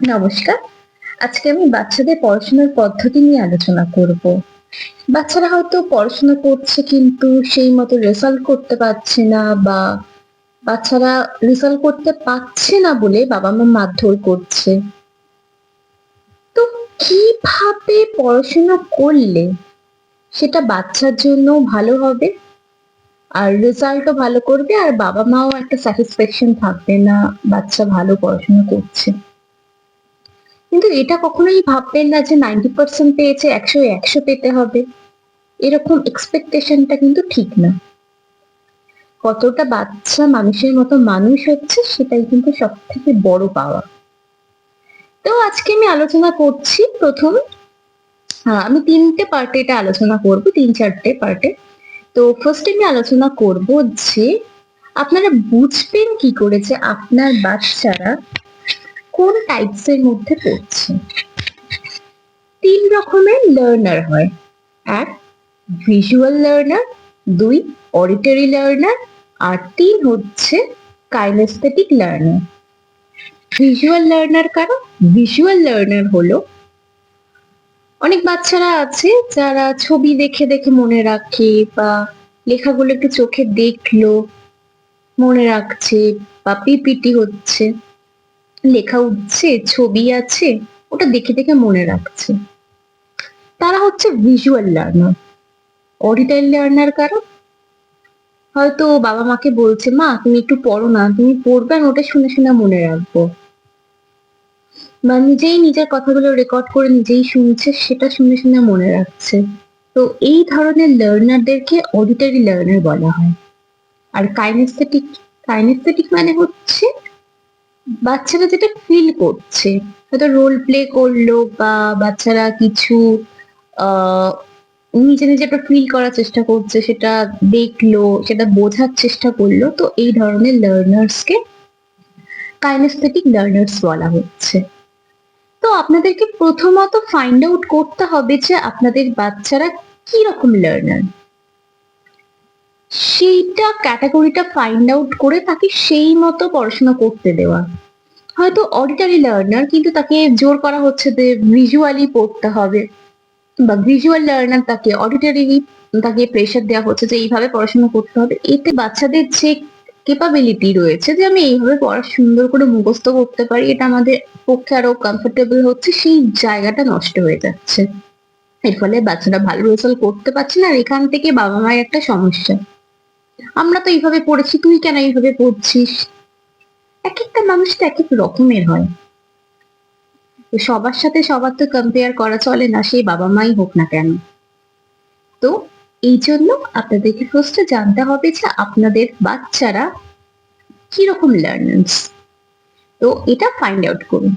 নমস্কার। আজকে আমি বাচ্চাদের পড়াশোনার পদ্ধতি নিয়ে আলোচনা করব। বাচ্চারা হয়তো পড়াশোনা করছে কিন্তু সেই মতো রেজাল্ট করতে পারছে না বা বাচ্চারা রেজাল্ট করতে পারছে না বলে বাবা মা মারধর করছে। তো কীভাবে পড়াশোনা করলে সেটা বাচ্চার জন্য ভালো হবে? আর রেজাল্টও ভালো করবে আর বাবা মাও একটা স্যাটিসফ্যাকশন থাকবে না বাচ্চা ভালো পড়াশোনা করছে। কিন্তু এটা কখনোই ভাববেন না যে নাইনটি পার্সেন্ট পেয়েছে, একশো একশো পেতে হবে। এরকম এক্সপেকটেশনটা কিন্তু ঠিক না। কতটা বাচ্চা মানুষের মতো মানুষ হচ্ছে, সেটাই কিন্তু সব থেকে বড় পাওয়া। তো আজকে আমি আলোচনা করছি প্রথম আমি তিনটে পার্টে এটা আলোচনা করব, তিন চারটে পার্টে তো ফার্স্টে আমি আলোচনা করব যে, আপনারা বুঝবেন কি করে যে আপনার বাচ্চারা কোন টাইপস এর মধ্যে পড়ছে? তিন রকমের লার্নার হয়। এক ভিজুয়াল লার্নার দুই অডিটরি লার্নার আর তিন হচ্ছে কাইনেস্থেটিক লার্নার ভিজুয়াল লার্নার কারণ ভিজুয়াল লার্নার হলো অনেক বাচ্চারা আছে যারা ছবি দেখে দেখে মনে রাখে বা লেখাগুলো একটু চোখে দেখল, মনে রাখছে বা পিপিটি হচ্ছে। লেখা উঠছে, ছবি আছে, ওটা দেখে দেখে মনে রাখছে। তারা হচ্ছে ভিজুয়াল লার্নার অডিটারি লার্নার কারণ হয়তো বাবা মাকে বলছে, মা, তুমি একটু পড়ো না, তুমি পড়বে আমি ওটা শুনে শুনে মনে রাখব। বা নিজেই নিজের কথাগুলো রেকর্ড করে নিজেই শুনছে, সেটা শুনে শুনে মনে রাখছে। তো এই ধরনের লার্নারদেরকে অডিটারি লার্নার বলা হয়। আর কাইনেস্থেটিক কাইনেস্থেটিক মানে হচ্ছে বাচ্চারা যেটা ফিল করছে, হয়তো রোল প্লে করল বা বাচ্চারা কিছু নিজে নিজে একটা ফিল করার চেষ্টা করছে, সেটা দেখল, সেটা বোঝার চেষ্টা করল, তো এই ধরনের লার্নার্সকে কাইনেস্থেটিক লার্নার্স বলা হচ্ছে। তো আপনাদেরকে প্রথমত ফাইন্ড আউট করতে হবে যে আপনাদের বাচ্চারা কি রকম লার্নার সেইটা ক্যাটাগরিটা ফাইন্ড আউট করে তাকে সেই মতো পড়াশোনা করতে দেওয়া। হয়তো অডিটারি লার্নার কিন্তু তাকে জোর করা হচ্ছে যে ভিজুয়ালি পড়তে হবে। বা ভিজুয়াল লার্নার তাকে অডিটারি তাকে প্রেশার দেওয়া হচ্ছে যে এইভাবে পড়াশোনা করতে হবে। এতে বাচ্চাদের যে কেপাবিলিটি রয়েছে যে আমি এইভাবে পড়া সুন্দর করে মুখস্থ করতে পারি, এটা আমাদের পক্ষে আরও কমফোর্টেবল হচ্ছে, সেই জায়গাটা নষ্ট হয়ে যাচ্ছে। এর ফলে বাচ্চারা ভালো রেজাল্ট করতে পারছে না, আর এখান থেকে বাবা মায়ের একটা সমস্যা। আমরা তো এইভাবে পড়েছি, তুই কেন এইভাবে পড়ছিস? এক একটা মানুষ তো এক এক রকমের হয়। সবার সাথে সবার তো কম্পেয়ার করা চলে না সেই বাবা মাই হোক না কেন। তো এই জন্য আপনাদেরকে ফার্স্টে জানতে হবে যে আপনাদের বাচ্চারা কীরকম লার্নার্স তো এটা ফাইন্ড আউট করুন।